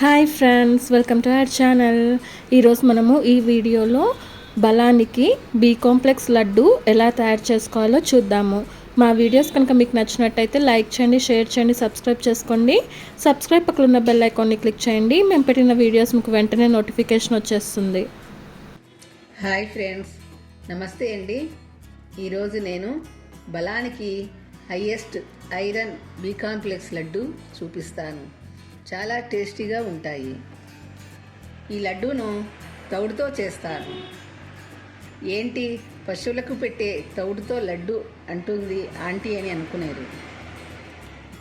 Hi friends welcome to our channel ఈరోజు మనము ఈ వీడియోలో బలానికి బీ కాంప్లెక్స్ లడ్డు ఎలా తయారు చేసుకోవాలో చూద్దాము. మా వీడియోస్ కనుక మీకు నచ్చినట్టయితే లైక్ చేయండి షేర్ చేయండి సబ్స్క్రైబ్ చేసుకోండి. సబ్స్క్రైబ్ పక్కన ఉన్న బెల్ ఐకాన్ని క్లిక్ చేయండి. మేము పెట్టిన వీడియోస్ మీకు వెంటనే నోటిఫికేషన్ వచ్చేస్తుంది. హాయ్ ఫ్రెండ్స్ నమస్తే అండి. ఈరోజు నేను బలానికి highest iron B complex laddu చూపిస్తాను. చాలా టేస్టీగా ఉంటాయి. ఈ లడ్డూను తౌడుతో చేస్తారు. ఏంటి? పశువులకు పెట్టే తౌడుతో లడ్డు అంటుంది ఆంటీ అని అనుకునేరు.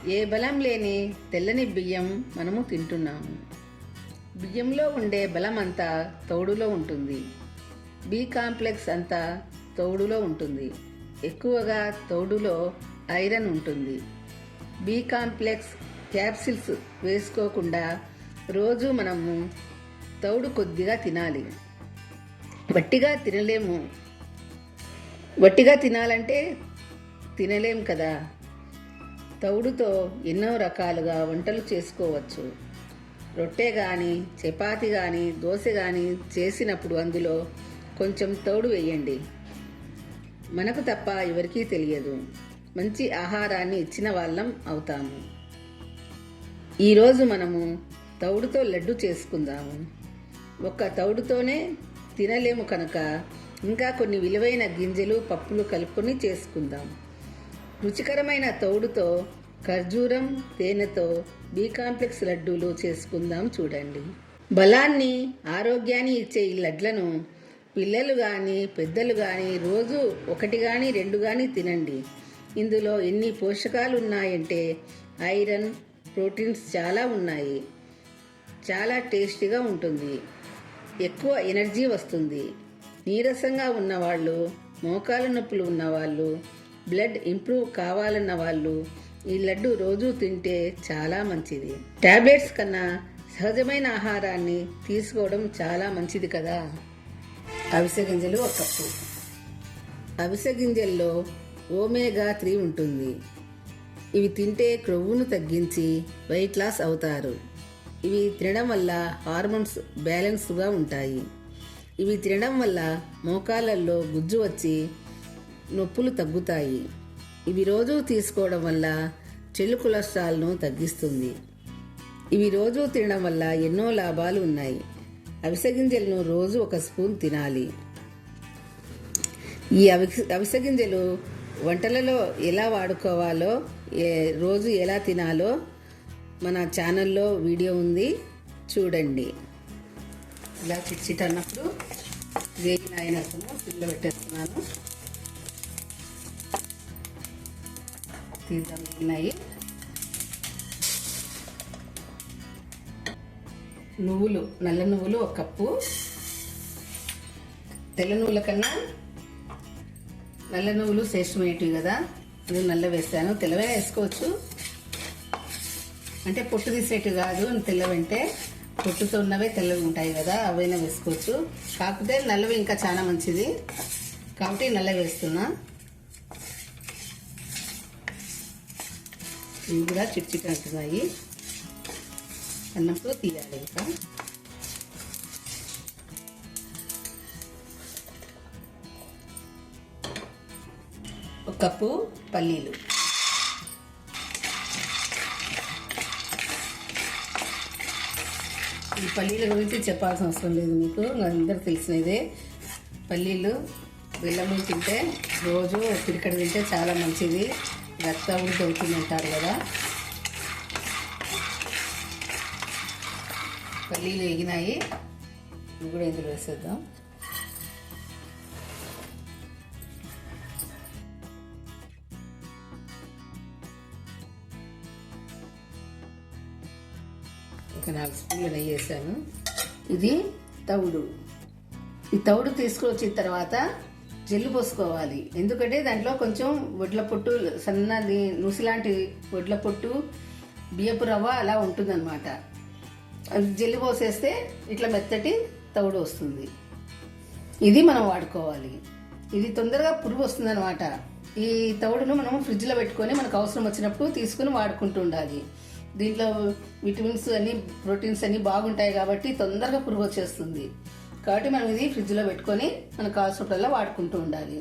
ఏ బలం లేని తెల్లని బియ్యం మనము తింటున్నాము. బియ్యంలో ఉండే బలం అంతా తౌడులో ఉంటుంది. బి కాంప్లెక్స్ అంతా తౌడులో ఉంటుంది. ఎక్కువగా తౌడులో ఐరన్ ఉంటుంది. బి కాంప్లెక్స్ క్యాప్సిల్స్ వేసుకోకుండా రోజు మనము తౌడు కొద్దిగా తినాలి. వట్టిగా తినలేము. వట్టిగా తినాలంటే తినలేం కదా. తౌడుతో ఎన్నో రకాలుగా వంటలు చేసుకోవచ్చు. రొట్టె కానీ చపాతి కానీ దోశ కానీ చేసినప్పుడు అందులో కొంచెం తౌడు వేయండి. మనకు తప్ప ఎవరికీ తెలియదు. మంచి ఆహారాన్ని ఇచ్చిన వాళ్ళం అవుతాము. ఈరోజు మనము తౌడుతో లడ్డు చేసుకుందాము. ఒక్క తౌడుతోనే తినలేము కనుక ఇంకా కొన్ని విలువైన గింజలు పప్పులు కలుపుకొని చేసుకుందాం. రుచికరమైన తౌడుతో ఖర్జూరం తేనెతో బీ కాంప్లెక్స్ లడ్డూలు చేసుకుందాం చూడండి. బలాన్ని ఆరోగ్యాన్ని ఇచ్చే ఈ లడ్లను పిల్లలు కానీ పెద్దలు కానీ రోజు ఒకటి కానీ రెండు కానీ తినండి. ఇందులో ఎన్ని పోషకాలు ఉన్నాయంటే ఐరన్ ప్రోటీన్స్ చాలా ఉన్నాయి. చాలా టేస్టీగా ఉంటుంది. ఎక్కువ ఎనర్జీ వస్తుంది. నీరసంగా ఉన్నవాళ్ళు మోకాల నొప్పులు ఉన్నవాళ్ళు బ్లడ్ ఇంప్రూవ్ కావాలన్న వాళ్ళు ఈ లడ్డు రోజు తింటే చాలా మంచిది. టాబ్లెట్స్ కన్నా సహజమైన ఆహారాన్ని తీసుకోవడం చాలా మంచిది కదా? అవిసె గింజలు ఒక కప్పు. అవిసె గింజల్లో ఓమేగా త్రీ ఉంటుంది. ఇవి తింటే క్రొవ్వును తగ్గించి వెయిట్ లాస్ అవుతారు. ఇవి తినడం వల్ల హార్మోన్స్ బ్యాలెన్స్గా ఉంటాయి. ఇవి తినడం వల్ల మోకాళ్ళల్లో గుజ్జు వచ్చి నొప్పులు తగ్గుతాయి. ఇవి రోజు తీసుకోవడం వల్ల చెడు కొలెస్ట్రాల్ను తగ్గిస్తుంది. ఇవి రోజు తినడం వల్ల ఎన్నో లాభాలు ఉన్నాయి. అవిసె గింజలను రోజు ఒక స్పూన్ తినాలి. ఈ అవి అవిసె గింజలు వంటలలో ఎలా వాడుకోవాలో రోజు ఎలా తినాలో మన ఛానల్లో వీడియో ఉంది. చూడండి. ఇలా చిచ్చిట్ అన్నప్పుడు వేగిన అయినప్పుడు పిల్ల పెట్టేస్తున్నాను తీద్దాం ఉన్నాయి. నువ్వులు నల్ల నువ్వులు ఒక కప్పు. తెల్ల నువ్వుల కన్నా నల్ల నువ్వులు శ్రేష్టమైనవి కదా. ఇది నల్ల వేస్తాను తెల్లవే వేసుకోవచ్చు. అంటే పొట్టు తీసేటి కాదు తెల్లవంటే పొట్టుతో ఉన్నవే తెల్లవి ఉంటాయి కదా అవైనా వేసుకోవచ్చు. కాకపోతే నల్లవి ఇంకా చాలా మంచిది. కాబట్టి నల్ల వేస్తున్నా. ఇవి కూడా చిట్ చిట్ అంటున్నాయి అన్నప్పుడు తీయాలి ఇంకా. కప్పు పల్లీలు. ఈ పల్లీల గురించి చెప్పాల్సిన అవసరం లేదు మీకు అందరూ తెలిసినదే. పల్లీలు బెల్లము తింటే రోజు పిడికడ తింటే చాలా మంచిది. రక్తం దొరుకుతుంది అంటారు కదా. పల్లీలు ఎగినాయి ఇవి కూడా ఇందులో వేసేద్దాం. ఒక నాలుగు స్పూన్లు నెయ్యి వేసాను. ఇది తవుడు. ఈ తవుడు తీసుకొచ్చిన తర్వాత జల్లు పోసుకోవాలి. ఎందుకంటే దాంట్లో కొంచెం వడ్ల పొట్టు సన్నది నుసిలాంటి వడ్ల పొట్టు బియ్యపు రవ్వ అలా ఉంటుందన్నమాట. అది జల్లు పోసేస్తే ఇట్లా మెత్తటి తవుడు వస్తుంది. ఇది మనం వాడుకోవాలి. ఇది తొందరగా పురుగు వస్తుంది అనమాట ఈ తవుడును మనం ఫ్రిడ్జ్లో పెట్టుకొని మనకు అవసరం వచ్చినప్పుడు తీసుకుని వాడుకుంటూ ఉండాలి. దీంట్లో విటమిన్స్ అన్ని ప్రోటీన్స్ అన్ని బాగుంటాయి కాబట్టి తొందరగా పురుగు వచ్చేస్తుంది. కాబట్టి మనం ఇది ఫ్రిడ్జ్లో పెట్టుకొని మనకు కావాల్సినప్పుడల్లా వాడుకుంటూ ఉండాలి.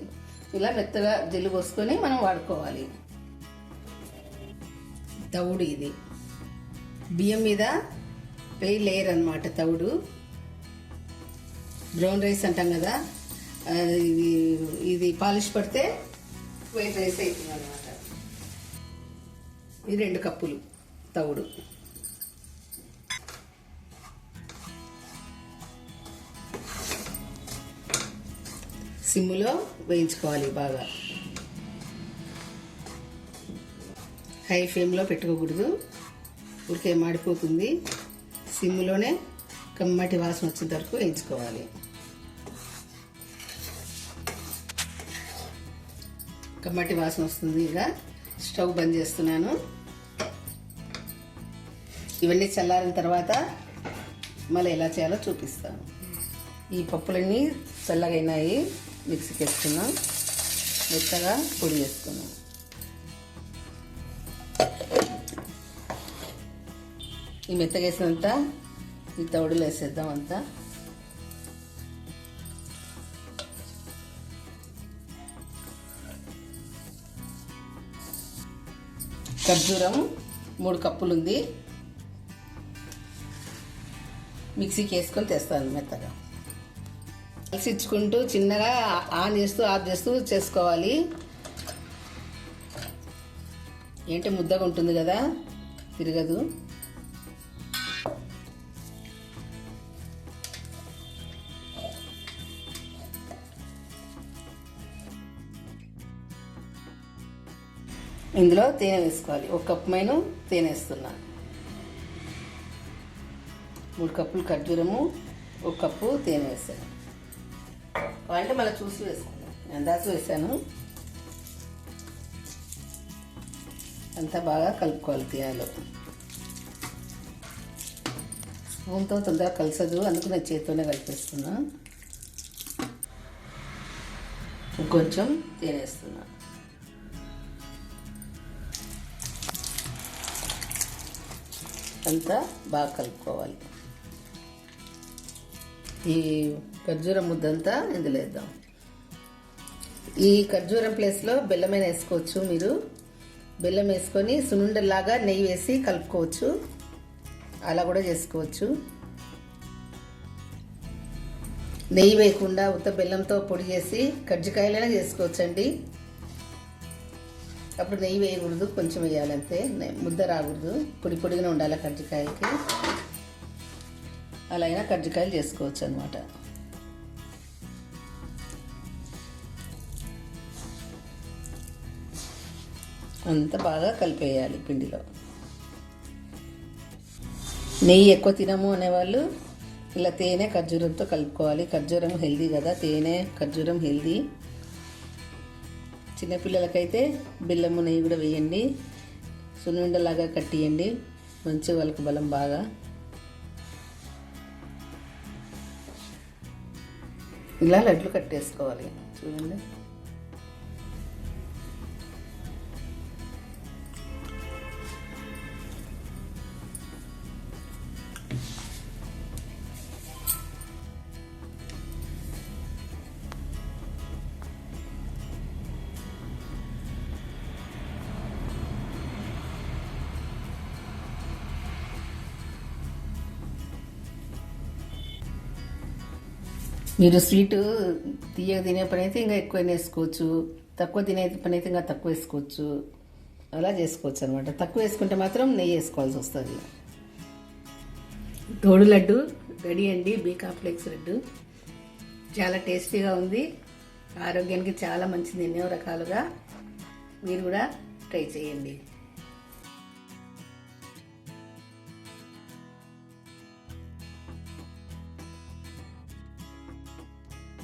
ఇలా మెత్తగా జల్లు పోసుకొని మనం వాడుకోవాలి. తవుడు ఇది. బియ్యం మీద పే లేయర్ అనమాట తవుడు. బ్రౌన్ రైస్ అంటాం కదా. ఇది ఇది పాలిష్ పడితే వైట్ రైస్ అవుతుంది అనమాట ఇది రెండు కప్పులు. తవుడు. సిమ్ములో వేయించుకోవాలి బాగా. హై ఫ్లేమ్లో పెట్టుకోకూడదు. ఊరికే మాడిపోతుంది. సిమ్లోనే కమ్మటి వాసన వచ్చేంత వరకు వేయించుకోవాలి. కమ్మటి వాసన వస్తుంది ఇక. స్టవ్ బంద్ చేస్తున్నాను. ఇవన్నీ చల్లారిన తర్వాత మళ్ళీ ఎలా చేయాలో చూపిస్తాను. ఈ పప్పులన్నీ చల్లగైనాయి. మిక్సీకి వేసుకున్నాం. మెత్తగా పొడి చేసుకున్నాం. ఈ మెత్తగా వేసినంత ఈ తవుడులో వేసేద్దాం అంతా. ఖర్జూరం మూడు కప్పులు ఉంది మిక్సీకి వేసుకొని తెస్తాను మెత్తగా. కలిసి ఇచ్చుకుంటూ చిన్నగా ఆన్ చేస్తూ ఆఫ్ చేస్తూ చేసుకోవాలి. ఏంటి ముద్దగా ఉంటుంది కదా? తిరగదు. ఇందులో తేనె వేసుకోవాలి. ఒక కప్పు మైన తేనె వేస్తున్నాను మూడు కప్పులు ఖర్జూరము ఒక కప్పు తేనె వేసాను. అంటే మళ్ళీ చూసి వేసుకున్నాను అందాజు వేసాను. అంతా బాగా కలుపుకోవాలి తేనెలో స్పూన్తో తొందరగా కలిసదు. అందుకు నేను చేతితోనే కలిపేస్తున్నా. కొంచెం తేనె వేస్తున్నా. అంతా బాగా కలుపుకోవాలి. ఈ ఖర్జూరం ముద్దంతా ఇందులో వేద్దాం. ఈ ఖర్జూరం ప్లేస్లో బెల్లమైన వేసుకోవచ్చు మీరు. బెల్లం వేసుకొని సునుండలాగా నెయ్యి వేసి కలుపుకోవచ్చు. అలా కూడా చేసుకోవచ్చు. నెయ్యి వేయకుండా ఉత్త బెల్లంతో పొడి చేసి కజ్జికాయలైనా చేసుకోవచ్చు అండి అప్పుడు నెయ్యి వేయకూడదు కొంచెం వేయాలంతే. ముద్ద రాకూడదు. పొడి పొడిగా ఉండాలి కజ్జికాయకి. అలా అయినా కజ్జికాయలు చేసుకోవచ్చు అనమాట అంతా బాగా కలిపేయాలి పిండిలో. నెయ్యి ఎక్కువ తినము అనేవాళ్ళు ఇలా తేనె ఖర్జూరంతో కలుపుకోవాలి. ఖర్జూరం హెల్దీ కదా తేనె ఖర్జూరం హెల్దీ. చిన్నపిల్లలకైతే బెల్లము నెయ్యి కూడా వేయండి. సున్నుండలాగా కట్టియండి. మంచి వాళ్ళకు బలం బాగా. ఇలా లడ్లు కట్టేసుకోవాలి. చూడండి. మీరు స్వీటు తీయగా తినే పని అయితే ఇంకా ఎక్కువ వేసుకోవచ్చు. తక్కువ తినే పని అయితే ఇంకా తక్కువ వేసుకోవచ్చు. అలా చేసుకోవచ్చు అనమాట తక్కువ వేసుకుంటే మాత్రం నెయ్యి వేసుకోవాల్సి వస్తుంది. తోడు లడ్డు రెడీ అండి బీ కాంప్లెక్స్ లడ్డు. చాలా టేస్టీగా ఉంది. ఆరోగ్యానికి చాలా మంచిది. ఎన్నో రకాలుగా మీరు కూడా ట్రై చేయండి.